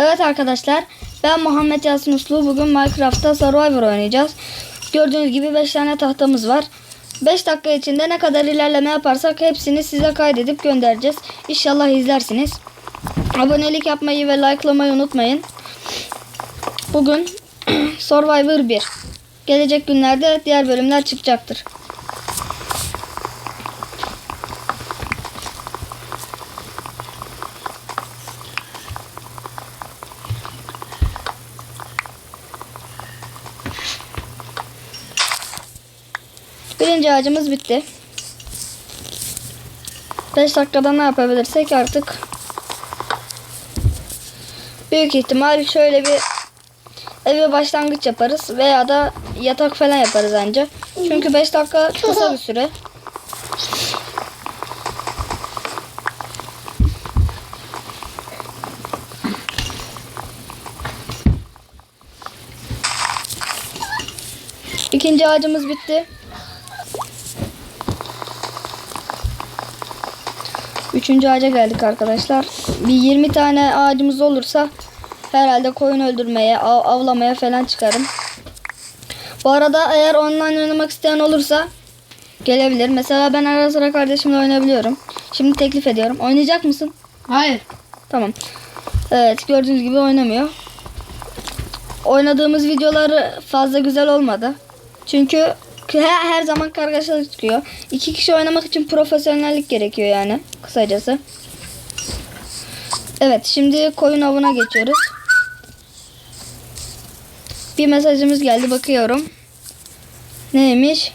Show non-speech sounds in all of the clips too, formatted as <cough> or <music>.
Evet arkadaşlar ben Muhammed Yasin Uslu bugün Minecraft'ta Survivor oynayacağız. Gördüğünüz gibi 5 tane tahtamız var. 5 dakika içinde ne kadar ilerleme yaparsak hepsini size kaydedip göndereceğiz. İnşallah izlersiniz. Abonelik yapmayı ve likelamayı unutmayın. Bugün <clears throat> Survivor 1. Gelecek günlerde diğer bölümler çıkacaktır. Birinci ağacımız bitti. 5 dakikada ne yapabilirsek artık. Büyük ihtimal şöyle bir eve başlangıç yaparız veya da yatak falan yaparız anca. Çünkü 5 dakika kısa bir süre. İkinci ağacımız bitti. Üçüncü ağaca geldik arkadaşlar. Bir 20 tane ağacımız olursa herhalde koyun öldürmeye, av- avlamaya falan çıkarım. Bu arada eğer online oynamak isteyen olursa gelebilir. Mesela ben ara sıra kardeşimle oynayabiliyorum. Şimdi teklif ediyorum. Oynayacak mısın? Hayır. Tamam. Evet gördüğünüz gibi oynamıyor. Oynadığımız videoları fazla güzel olmadı. Çünkü her, her zaman kargaşalık çıkıyor. İki kişi oynamak için profesyonellik gerekiyor yani kısacası. Evet şimdi koyun avına geçiyoruz. Bir mesajımız geldi bakıyorum. Neymiş?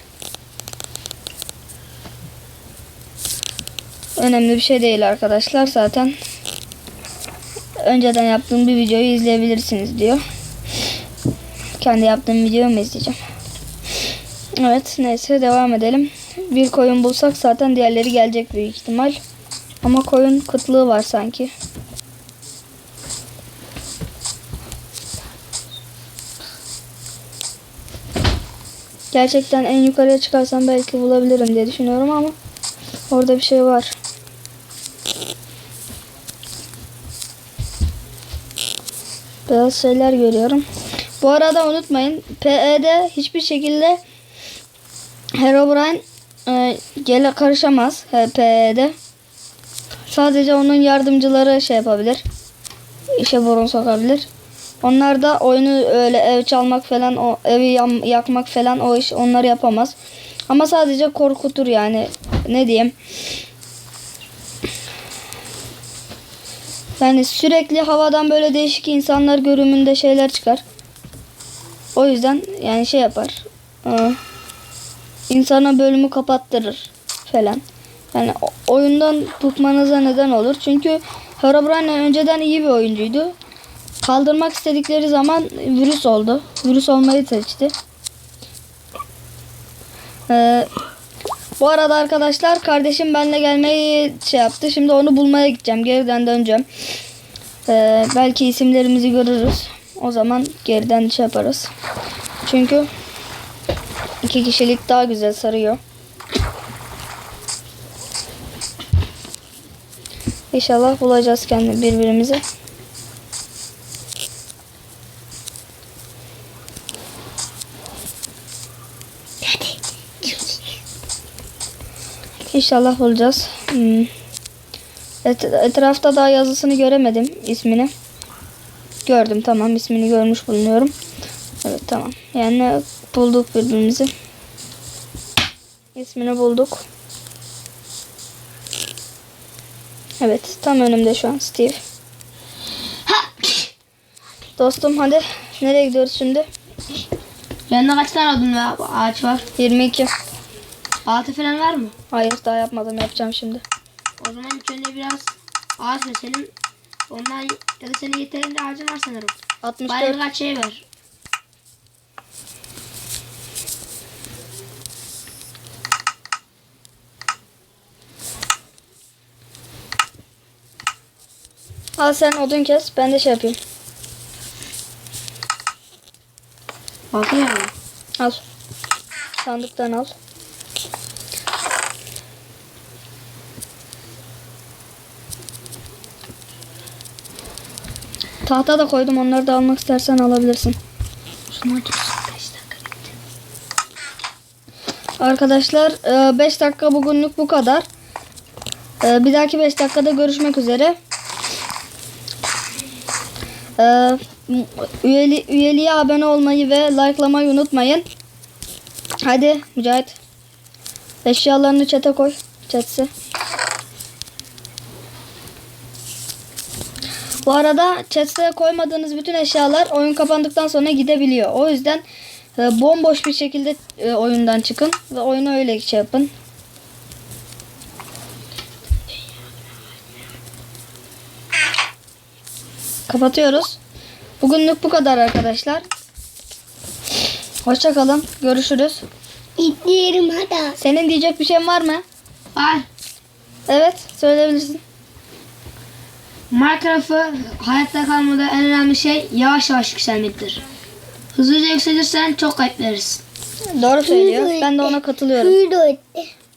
Önemli bir şey değil arkadaşlar zaten. Önceden yaptığım bir videoyu izleyebilirsiniz diyor. Kendi yaptığım videoyu mu izleyeceğim? Evet neyse devam edelim. Bir koyun bulsak zaten diğerleri gelecek büyük ihtimal. Ama koyun kıtlığı var sanki. Gerçekten en yukarıya çıkarsam belki bulabilirim diye düşünüyorum ama orada bir şey var. Biraz şeyler görüyorum. Bu arada unutmayın PE'de hiçbir şekilde Herobrine e, gele karışamaz PE'de. Sadece onun yardımcıları şey yapabilir. İşe burun sokabilir. Onlar da oyunu öyle ev çalmak falan, o evi yakmak falan o iş onları yapamaz. Ama sadece korkutur yani. Ne diyeyim? Yani sürekli havadan böyle değişik insanlar görümünde şeyler çıkar. O yüzden yani şey yapar. Aa, insana bölümü kapattırır falan. Yani oyundan bıkmanıza neden olur. Çünkü Herobrine önceden iyi bir oyuncuydu. Kaldırmak istedikleri zaman virüs oldu. Virüs olmayı seçti. Ee, bu arada arkadaşlar kardeşim benimle gelmeyi şey yaptı. Şimdi onu bulmaya gideceğim. Geriden döneceğim. Ee, belki isimlerimizi görürüz. O zaman geriden şey yaparız. Çünkü iki kişilik daha güzel sarıyor. İnşallah bulacağız kendi birbirimizi. İnşallah bulacağız. Hmm. Et- etrafta daha yazısını göremedim ismini. Gördüm tamam ismini görmüş bulunuyorum. Evet tamam. Yani bulduk birbirimizi. İsmini bulduk. Evet tam önümde şu an Steve. <laughs> Dostum hadi nereye gidiyoruz şimdi? Yanında kaç tane odun ve ağaç var? 22. Altı falan var mı? Hayır daha yapmadım yapacağım şimdi. O zaman ilk önce biraz ağaç verelim. Ondan ya da senin yeterince ağacın var sanırım. Bari 64. birkaç şey ver. Al sen odun kes ben de şey yapayım. Ver mi? Al. Sandıktan al. Tahta da koydum. Onları da almak istersen alabilirsin. Şunlar dursun 5 dakika. Arkadaşlar 5 dakika bugünlük bu kadar. E, Bir dahaki 5 dakikada görüşmek üzere. E, Üyeli, üyeliğe abone olmayı ve likelamayı unutmayın. Hadi Mücahit. Eşyalarını çete koy. Çetse. Bu arada chat'e koymadığınız bütün eşyalar oyun kapandıktan sonra gidebiliyor. O yüzden e, bomboş bir şekilde e, oyundan çıkın ve oyunu öyle şey yapın. Kapatıyoruz. Bugünlük bu kadar arkadaşlar. Hoşçakalın. Görüşürüz. İtleyelim hadi. Senin diyecek bir şeyin var mı? Ay. Evet, söyleyebilirsin. Minecraft'ı hayatta kalmada en önemli şey yavaş yavaş yükselmektir. Hızlıca yükselirsen çok kayıp verirsin. Doğru söylüyor. Ben de ona katılıyorum. Suyu da öttü.